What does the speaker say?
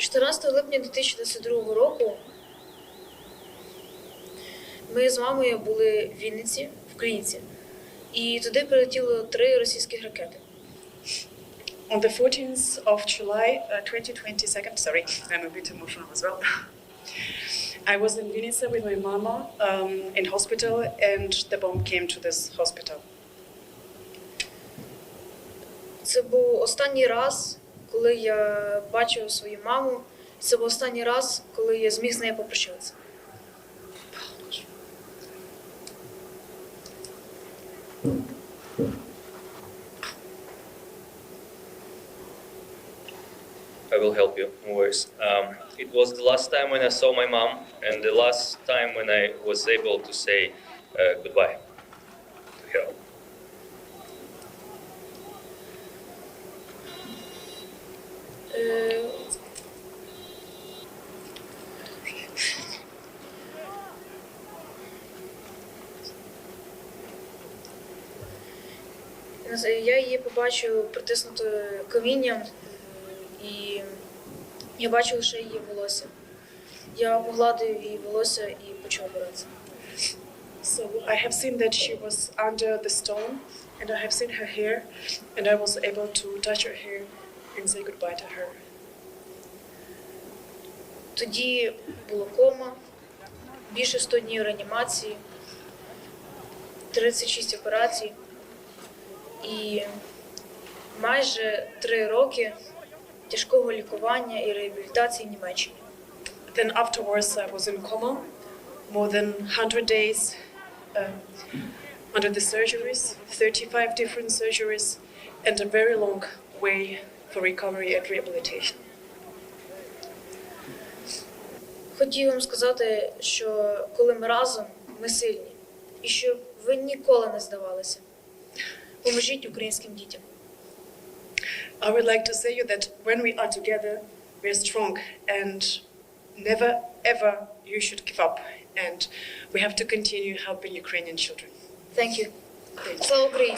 14 липня 2022 року ми з мамою були в Вінниці, в Клінці, і туди прилетіло три російських ракети. On the 14th of July uh, 2022, sorry, I'm a bit emotional as well. I was in Vinica with my mama um, in hospital, and the bomb came to this hospital. Це був останній раз, коли я бачив свою маму. Це був останній раз, коли я зміг з нею попрощатися. I will help you, no worries. Um, it was the last time when I saw my mom, and the last time when I was able to say uh, goodbye to her. Я її побачив притиснутою камінням, е, і я бачив лише її волосся. Я погладив її волосся і почав боротися. So I have seen that she was under the stone, and I have seen her hair, and I was able to touch her hair and say goodbye to her. Тоді було кома, більше 100 днів реанімації, 36 операцій і майже 3 роки тяжкого лікування і реабілітації в Німеччині. Then afterwards, I was in coma, more than 100 days um, under the surgeries, 35 different surgeries, and a very long way for recovery and rehabilitation. Хотів вам сказати, що коли ми разом, ми сильні, і щоб ви ніколи не здавалися. Поможіть українським дітям. I would like to say you that when we are together, we are strong, and never ever you should give up. And we have to continue helping Ukrainian children. Thank you. Thank you. Слава Україні!